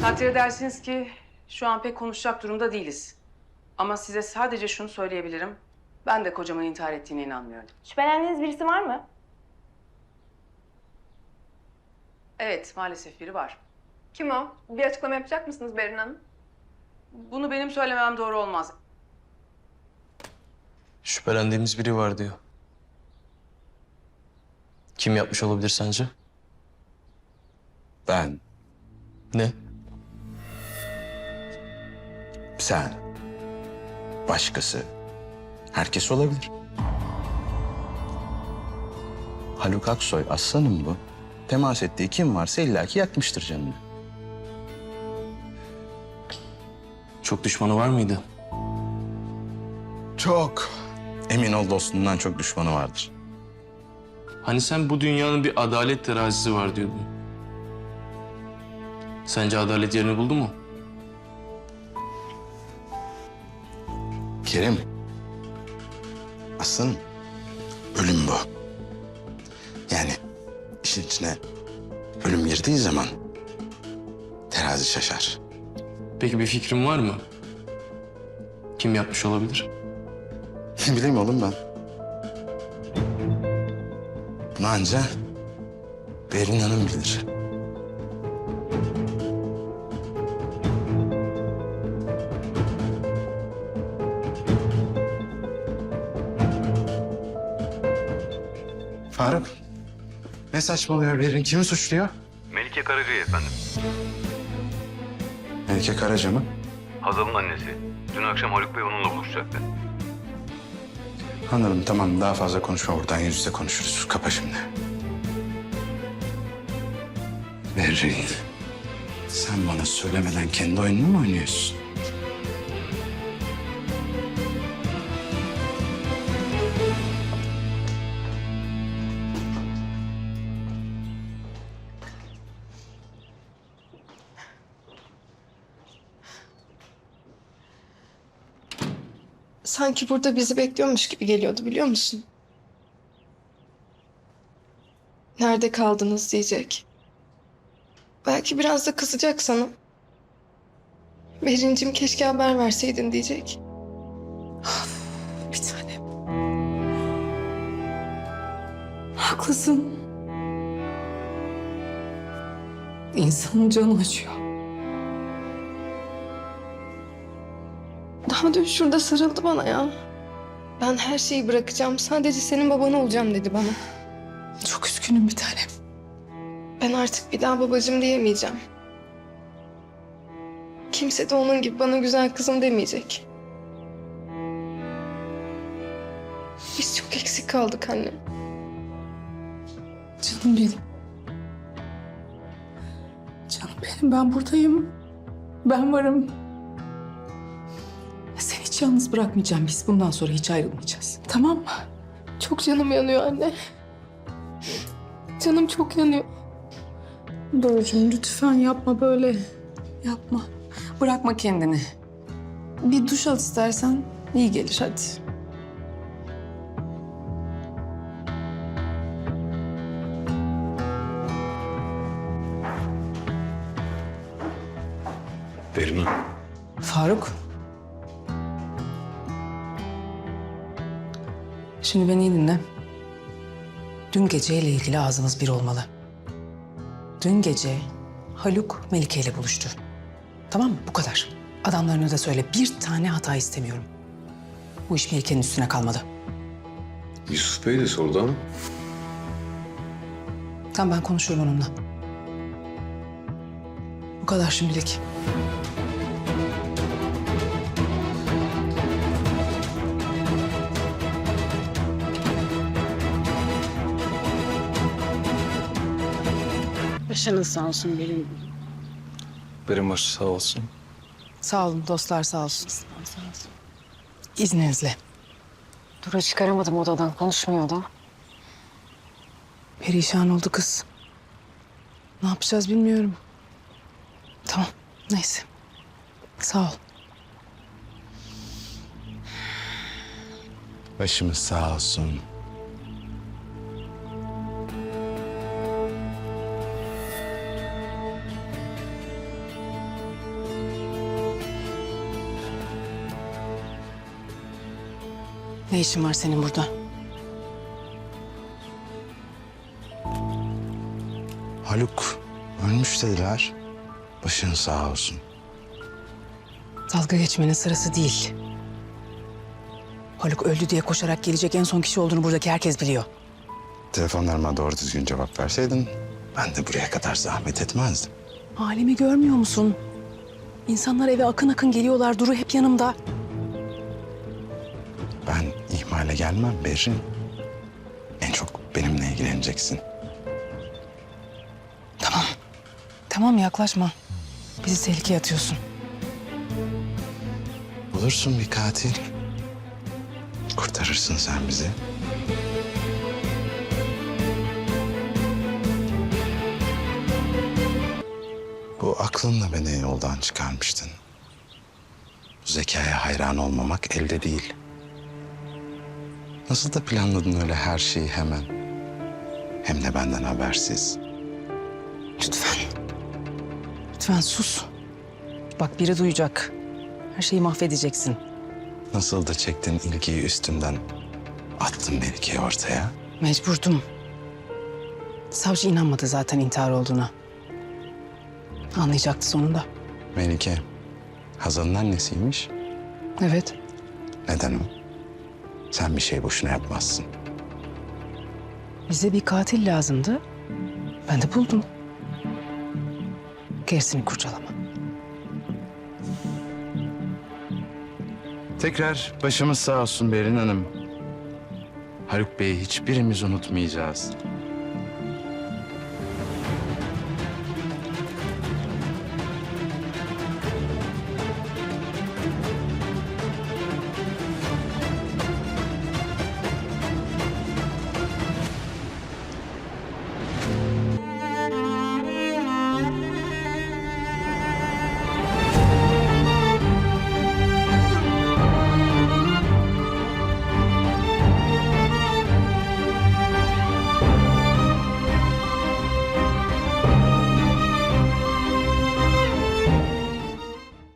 Takdir edersiniz ki şu an pek konuşacak durumda değiliz. Ama size sadece şunu söyleyebilirim. Ben de kocamın intihar ettiğine inanmıyorum. Şüphelendiğiniz birisi var mı? Evet, maalesef biri var. Kim o? Bir açıklama yapacak mısınız Berin Hanım? Bunu benim söylemem doğru olmaz. Şüphelendiğimiz biri var diyor. Kim yapmış olabilir sence? Ben, Ne? Sen, başkası. Herkes olabilir. Haluk Aksoy aslanım bu. Temas ettiği kim varsa illaki yakmıştır canını. Çok düşmanı var mıydı? Çok. Emin ol dostundan çok düşmanı vardır. Hani sen bu dünyanın bir adalet terazisi var diyordun. Sence adalet yerini buldu mu? Kerim. Aslanım. Ölüm bu. Yani işin içine ölüm girdiği zaman terazi şaşar. Peki bir fikrin var mı? Kim yapmış olabilir? Bileyim oğlum ben. Bunu anca Berin Hanım bilir. Faruk, ne saçmalıyor Berin? Kimi suçluyor? Melike Karaca'yı efendim. Melike Karaca mı? Hazal'ın annesi. Dün akşam Haluk Bey onunla buluşacaktı. Anladım tamam daha fazla konuşma buradan yüz yüze konuşuruz. Kapa şimdi. Berrin. Sen bana söylemeden kendi oyununu mu oynuyorsun? Sanki burada bizi bekliyormuş gibi geliyordu biliyor musun? Nerede kaldınız diyecek. Belki biraz da kızacak sana. Berincim keşke haber verseydin diyecek. Bir tanem. Haklısın. İnsanın canı acıyor. Daha dün şurada sarıldı bana ya. Ben her şeyi bırakacağım. Sadece senin baban olacağım dedi bana. Çok üzgünüm bir tanem. Ben artık bir daha babacığım diyemeyeceğim. Kimse de onun gibi bana güzel kızım demeyecek. Biz çok eksik kaldık anne. Canım benim. Canım benim ben buradayım. Ben varım. Seni hiç yalnız bırakmayacağım. Biz bundan sonra hiç ayrılmayacağız. Tamam mı? Çok canım yanıyor anne. Canım çok yanıyor. Doğrucuğum lütfen yapma böyle. Yapma. Bırakma kendini. Bir duş al istersen iyi gelir hadi. Berin Faruk. Şimdi beni iyi dinle. Dün geceyle ilgili ağzımız bir olmalı. Dün gece Haluk Melike ile buluştu. Tamam mı? Bu kadar. Adamlarına da söyle bir tane hata istemiyorum. Bu iş Melike'nin üstüne kalmadı. Yusuf Bey de sordu ama. Tamam ben konuşurum onunla. Bu kadar şimdilik. Başınız sağ olsun benim. Benim başı sağ olsun. Sağ olun dostlar sağ olsun. İzninizle. Dura çıkaramadım odadan konuşmuyordu. Perişan oldu kız. Ne yapacağız bilmiyorum. Tamam neyse. Sağ ol. Başımız sağ olsun. Ne işin var senin burada? Haluk ölmüş dediler. Başın sağ olsun. Dalga geçmenin sırası değil. Haluk öldü diye koşarak gelecek en son kişi olduğunu buradaki herkes biliyor. Telefonlarıma doğru düzgün cevap verseydin ben de buraya kadar zahmet etmezdim. Halimi görmüyor musun? İnsanlar eve akın akın geliyorlar. Duru hep yanımda. İhmale gelmem Berrin. En çok benimle ilgileneceksin. Tamam. Tamam yaklaşma. Bizi tehlikeye atıyorsun. Bulursun bir katil. Kurtarırsın sen bizi. Bu aklınla beni yoldan çıkarmıştın. Bu zekaya hayran olmamak elde değil. Nasıl da planladın öyle her şeyi hemen. Hem de benden habersiz. Lütfen. Lütfen sus. Bak biri duyacak. Her şeyi mahvedeceksin. Nasıl da çektin ilgiyi üstümden. Attın Melike'yi ortaya. Mecburdum. Savcı inanmadı zaten intihar olduğuna. Anlayacaktı sonunda. Melike, Hazal'ın annesiymiş. Evet. Neden o? Sen bir şey boşuna yapmazsın. Bize bir katil lazımdı. Ben de buldum. Gerisini kurcalama. Tekrar başımız sağ olsun Berin Hanım. Haluk Bey'i hiçbirimiz unutmayacağız.